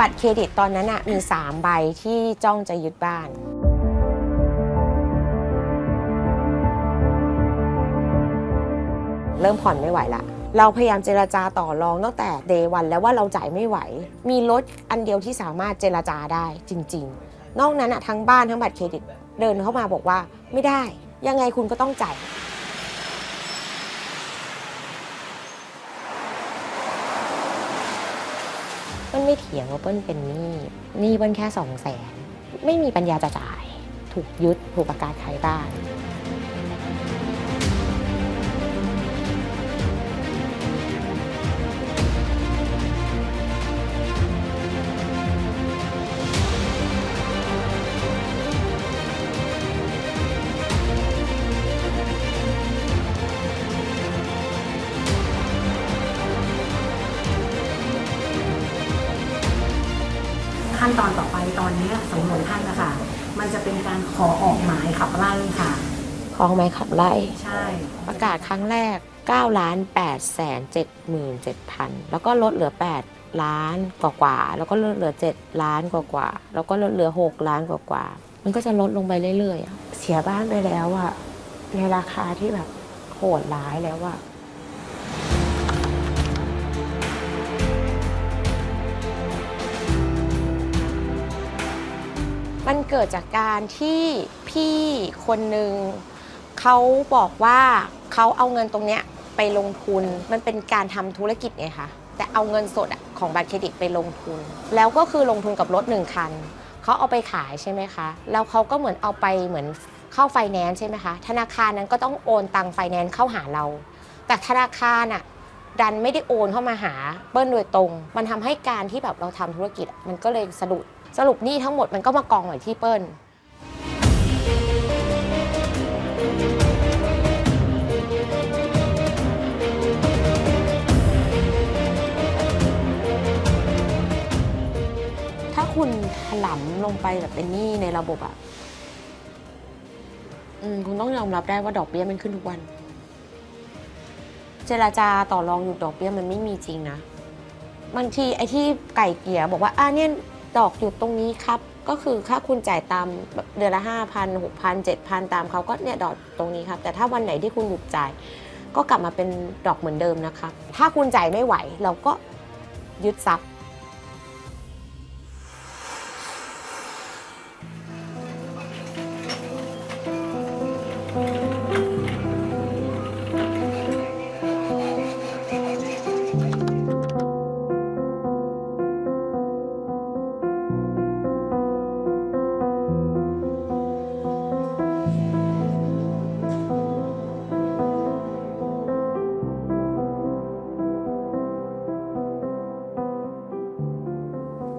บัตรเครดิตตอนนั้นอะมี 3 ใบที่จ้องจะยึดบ้าน เริ่มผ่อนไม่ไหวละ เราพยายามเจราจาต่อรองตั้งแต่เดวันแล้วว่าเราจ่ายไม่ไหว มีรถอันเดียวที่สามารถเจราจาได้จริง ๆ นอกนั้นอะทั้งบ้านทั้งบัตรเครดิตเดินเข้ามาบอกว่าไม่ได้ ยังไงคุณก็ต้องจ่าย เปิ้ลไม่เถียงว่าเปิ้ลเป็นหนี้หนี้เปิ้ลแค่สองแสนไม่มีปัญญาจะจ่าย ถูกยึดถูกประกาศขายบ้าน ขั้นตอนต่อไปตอนเนี้ยสำนวนท่านนะคะมันจะเป็นการขอออกหมายขับไล่ค่ะ ของไม้ขับไล่ ใช่ ประกาศครั้งแรก9ล้าน8แสน7หมื่น7พันแล้วก็ลดเหลือ 8 ล้านกว่ากว่าๆแล้วก็ลดเหลือ 7 ล้านกว่ากว่าๆแล้วก็ลดเหลือ 6 ล้านกว่ากว่าๆมันก็จะลดลงไปเรื่อยๆอะเสียบ้านไปแล้วอะในราคาที่แบบโหดร้ายแล้วอะ มันเกิดจากการที่พี่คนหนึ่งเขาบอกว่าเขาเอาเงินตรงเนี้ยไปลงทุนมันเป็นการทำธุรกิจไงคะแต่เอาเงินสดอะของบัตรเครดิตไปลงทุน แล้วก็คือลงทุนกับรถหนึ่งคันเขาเอาไปขายใช่ไหมคะ แล้วเขาก็เหมือนเอาไปเหมือนเข้าไฟแนนซ์ใช่ไหมคะ ธนาคารนั้นก็ต้องโอนตังไฟแนนซ์เข้าหาเรา แต่ธนาคารอะดันไม่ได้โอนเข้ามาหาเปิ้ลโดยตรง มันทำให้การที่แบบเราทำธุรกิจอะมันก็เลยสะดุด สรุปหนี้ทั้งหมดมันก็มากองไว้ที่เปิ้ลถ้าคุณถลำลงไปแบบเป็นหนี้ในระบบอะอืมคุณต้องยอมรับได้ว่าดอกเบี้ยมันขึ้นทุกวัน เจราจาต่อรองอยู่ดอกเบี้ยมันไม่มีจริงนะ บางทีไอ้ที่ไก่เกลี่ยบอกว่าอ่าเนี่ย ดอกอยู่ตรงนี้ครับ ก็คือค่าคุณจ่ายตามเดือนละห้าพันหกพันเจ็ดพันตามเขาก็เนี่ยดอกตรงนี้ครับ แต่ถ้าวันไหนที่คุณหยุดจ่าย ก็กลับมาเป็นดอกเหมือนเดิมนะครับ ถ้าคุณจ่ายไม่ไหวเราก็ยึดทรัพย์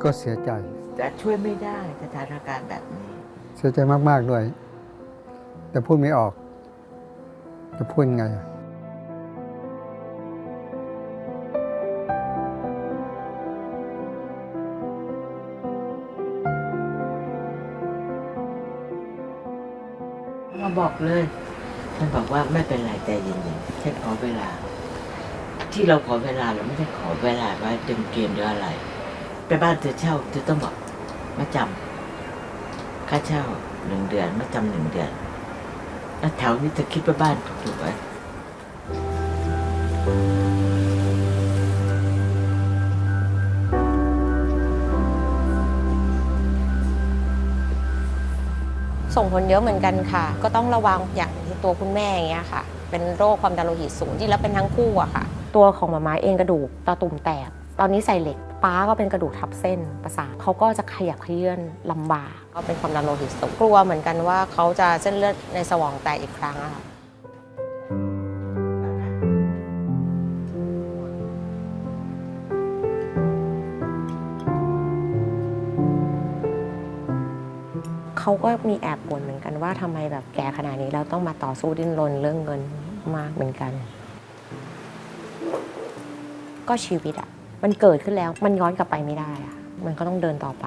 ก็เสียใจ แต่ช่วยไม่ได้สถานการณ์แบบนี้ เสียใจมาก ๆ ด้วย แต่พูดไม่ออก จะพูดยังไงอะมาบอกเลยมันบอกว่าไม่เป็นไรใจเย็นๆฉันขอเวลา ที่เราขอเวลาเราไม่ได้ขอเวลาว่าเต็มเกมหรืออะไร ไปบ้านเธอเช่าเธอต้องบอกมาจำค่าเช่าหนึ่งเดือนมาจำหนึ่งเดือนแล้วแถวนี้เธอคิดว่าบ้านถูกไหมส่งผลเยอะเหมือนกันค่ะ ก็ต้องระวังอย่างตัวคุณแม่อย่างเงี้ยค่ะ เป็นโรคความดันโลหิตสูงที่แล้วเป็นทั้งคู่อะค่ะ ตัวของหมาม้าเองกระดูกตาตุ่มแตก ตอนนี้ใส่เหล็ก ป้าก็เป็นกระดูกทับเส้นประสาทเขาก็จะขยับเขยื่อนลำบากก็เป็นความดันโลหิตสูงกลัวเหมือนกันว่าเขาจะเส้นเลือดในสมองแตกอีกครั้งอะค่ะเขาก็มีแอบบ่นเหมือนกันว่าทำไมแบบแก่ขนาดนี้เราต้องมาต่อสู้ดิ้นรนเรื่องเงินมากเหมือนกัน ก็ชีวิตอะ มันเกิดขึ้นแล้วมันย้อนกลับไปไม่ได้อะมันก็ต้องเดินต่อไป